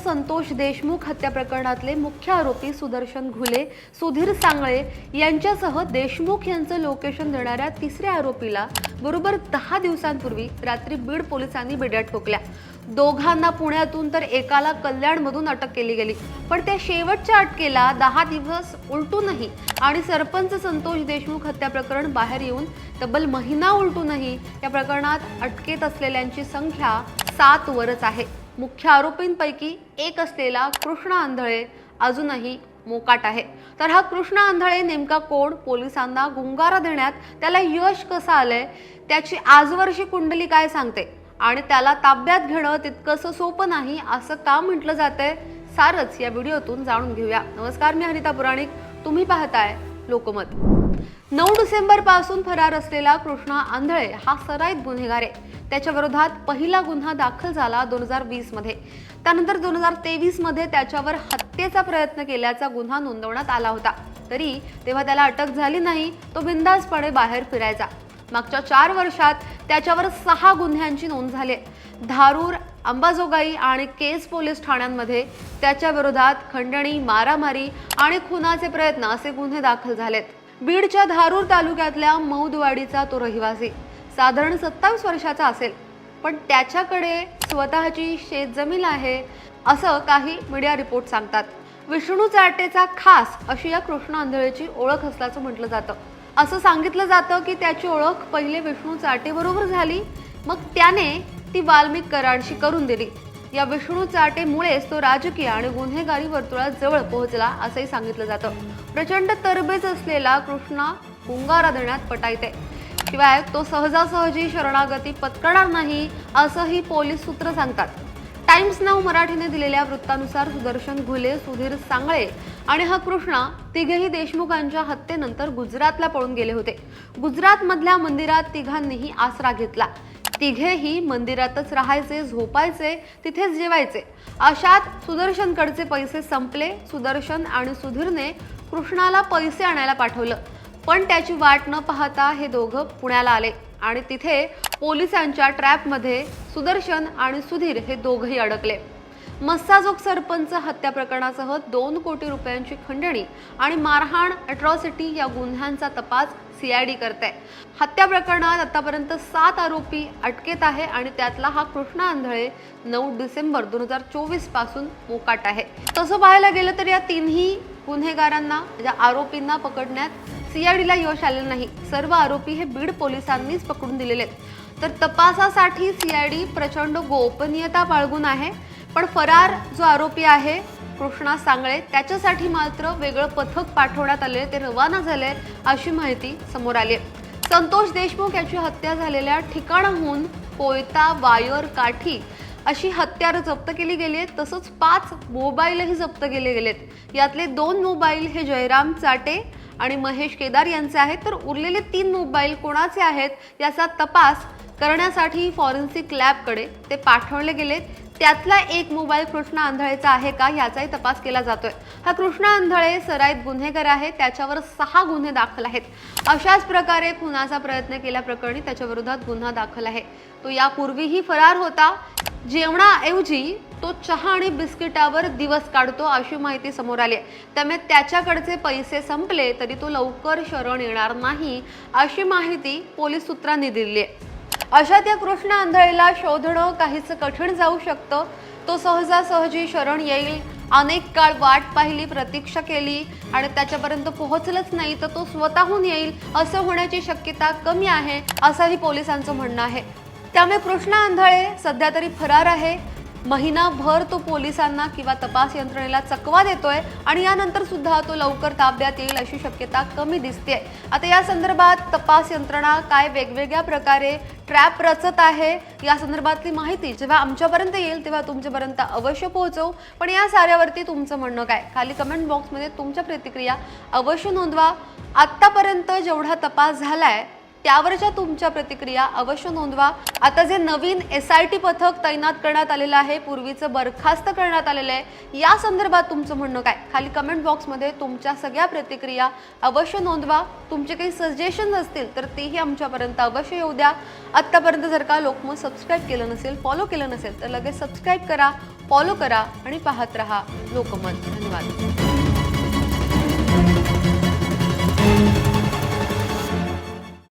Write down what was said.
संतोष देशमुख हत्या प्रकरणातले मुख्य आरोपी सुदर्शन घुले सुधीर सांगळे यांच्यासह देशमुख यांचं लोकेशन देणाऱ्या तिसऱ्या आरोपीला बरोबर दहा दिवसांपूर्वी रात्री बीड पोलिसांनी बिड्या ठोकल्या. दोघांना पुण्यातून तर एकाला कल्याणमधून अटक केली गेली. पण त्या शेवटच्या अटकेला दहा दिवस उलटूनही आणि सरपंच संतोष देशमुख हत्या प्रकरण बाहेर येऊन तब्बल महिना उलटूनही या प्रकरणात अटकेत असलेल्यांची संख्या सात वरच आहे. मुख्य आरोपींपैकी एक असलेला कृष्ण आंधळे अजूनही मोकाट आहे. तर हा कृष्ण आंधळे नेमका कोण? पोलिसांना गुंगारा देण्यात त्याला यश कसं आलंय? त्याची आजवरची कुंडली काय सांगते? आणि त्याला ताब्यात घेणं तितकंसं सोपं नाही असं का म्हटलं जातंय? सारच या व्हिडिओतून जाणून घेऊया. नमस्कार मी हरिता पुराणिक. तुम्ही पाहताय लोकमत. नऊ डिसेंबरपासून फरार असलेला कृष्णा आंधळे हा सराईत गुन्हेगार आहे. त्याच्या विरोधात पहिला गुन्हा दाखल झाला दोन हजार वीसमध्ये त्यानंतर दोन हजार तेवीसमध्ये त्याच्यावर हत्येचा प्रयत्न केल्याचा गुन्हा नोंदवण्यात आला होता. तरी तेव्हा त्याला अटक झाली नाही तो बिंदासपणे बाहेर फिरायचा. मागच्या चार वर्षात त्याच्यावर सहा गुन्ह्यांची नोंद झाली. धारूर अंबाजोगाई आणि केस पोलीस ठाण्यांमध्ये त्याच्या विरोधात खंडणी मारामारी आणि खुनाचे प्रयत्न असे गुन्हे दाखल झालेत. बीडच्या धारूर तालुक्यातल्या मौदवाडीचा तो रहिवासी. साधारण सत्तावीस वर्षाचा असेल. पण त्याच्याकडे स्वतःची शेतजमीन आहे असं काही मीडिया रिपोर्ट सांगतात. विष्णू चाटेचा खास अशी या कृष्ण आंधळेची ओळख असल्याचं म्हटलं जातं. असं सांगितलं जातं की त्याची ओळख पहिले विष्णू चाटेबरोबर झाली मग त्याने ती वाल्मिक कराडशी करून दिली. या विष्णू चाटेमुळेच तो राजकीय आणि गुन्हेगारी वर्तुळात जवळ पोहोचला असंही सांगितलं जातं. प्रचंड तरबेज असलेला कृष्णा गुंगारा देण्यात पटायते. शिवाय तो सहजासहजी शरणागती पत्करणार नाही असंही पोलीस सूत्र सांगतात. टाइम्स नाव मराठीने दिलेल्या वृत्तानुसार सुदर्शन घुले सुधीर सांगळे आणि हा कृष्णा तिघेही देशमुखांच्या हत्येनंतर गुजरातला पळून गेले होते. गुजरातमधल्या मंदिरात तिघांनीही आसरा घेतला. तिघेही मंदिरातच राहायचे झोपायचे तिथेच जेवायचे. अशात सुदर्शनकडचे पैसे संपले सुदर्शन आणि सुधीरने कृष्णाला पैसे आणायला पाठवलं. पण त्याची वाट न पाहता हे दोघं पुण्याला आले. आणि तिथे पोलिसांच्या ट्रॅपमध्ये सुदर्शन आणि सुधीर हे दोघंही अडकले. मस्साजोग सरपंच हत्या प्रकरणासह दोन कोटी रुपयांची खंडणी आणि मारहाण अट्रॉसिटी या गुन्ह्यांचा तपास सीआयडी करते. हत्या प्रकरणात आतापर्यंत सात आरोपी अटकेत आहे आणि त्यातला हा कृष्णा आंधळे नऊ डिसेंबर दोन हजार चोवीसपासून मोकाट आहे. तसं पाहायला गेलं तर या तिन्ही गुन्हेगारांना या आरोपींना पकडण्यात सीआयडीला यश आलं नाही. सर्व आरोपी हे बीड पोलिसांनीच पकडून दिलेले आहेत. तर तपासासाठी सीआयडी प्रचंड गोपनीयता बाळगून आहे. पण फरार जो आरोपी आहे कृष्णा सांगळे त्याच्यासाठी मात्र वेगळं पथक पाठवण्यात आले ते रवाना झाले अशी माहिती समोर आली आहे. संतोष देशमुख याची हत्या झालेल्या ठिकाणाहून कोयता वायर काठी अशी हत्यारं जप्त केली गेली आहेत. तसंच पाच मोबाईलही जप्त केले गेलेत. यातले दोन मोबाईल हे जयराम चाटे आणि महेश केदार यांचे आहेत. तर उरलेले तीन मोबाईल कोणाचे आहेत? याचा तपास करण्यासाठी फॉरेन्सिक लॅबकडे ते पाठवले गेलेत. त्यातला एक मोबाईल कृष्णा आंधळेचा आहे का याचाही तपास केला जातोय. हा कृष्णा आंधळे सराईत गुन्हेगार आहे त्याच्यावर सहा गुन्हे दाखल आहेत. अशाच प्रकारे खुनाचा प्रयत्न केल्याप्रकरणी त्याच्या विरोधात गुन्हा दाखल आहे. तो यापूर्वीही फरार होता. जेवणाऐवजी तो चहा आणि बिस्किटावर दिवस काढतो अशी माहिती समोर आली आहे. त्यामुळे त्याच्याकडचे पैसे संपले तरी तो लवकर शरण येणार नाही अशी माहिती पोलीस सूत्रांनी दिली आहे. अशा त्या कृष्ण आंधळेला शोधणं काहीच कठीण जाऊ शकतं. तो सहजासहजी शरण येईल. अनेक काळ वाट पाहिली प्रतीक्षा केली आणि त्याच्यापर्यंत पोहोचलंच नाही तर तो स्वतःहून येईल असं होण्याची शक्यता कमी आहे असंही पोलिसांचं म्हणणं आहे. त्यामुळे कृष्णा आंधळे सध्या तरी फरार आहे. महिनाभर तो पोलिसांना किंवा तपास यंत्रणेला चकवा देतोय आणि यानंतर सुद्धा तो लवकर ताब्यात येईल अशी शक्यता कमी दिसते आता या संदर्भात तपास यंत्रणा काय वेगवेगळ्या प्रकारे ट्रॅप रचत आहे या संदर्भातली माहिती जेव्हा आमच्यापर्यंत येईल तेव्हा तुमच्यापर्यंत अवश्य पोहोचवू. पण या साऱ्यावरती तुमचं म्हणणं काय? खाली कमेंट बॉक्समध्ये तुमच्या प्रतिक्रिया अवश्य नोंदवा. आत्तापर्यंत जेवढा तपास झालाय त्यावरच्या तुमच्या प्रतिक्रिया अवश्य नोंदवा. आता जे नवीन एस आय टी पथक तैनात करण्यात आलेलं आहे पूर्वीचं बरखास्त करण्यात आलेलं आहे या संदर्भात तुमचं म्हणणं काय? खाली कमेंट बॉक्समध्ये तुमच्या सगळ्या प्रतिक्रिया अवश्य नोंदवा. तुमचे काही सजेशन असतील तर तेही आमच्यापर्यंत अवश्य येऊ द्या. आत्तापर्यंत जर का लोकमत सबस्क्राईब केलं नसेल फॉलो केलं नसेल तर लगेच सबस्क्राईब करा फॉलो करा आणि पाहत रहा लोकमत. धन्यवाद.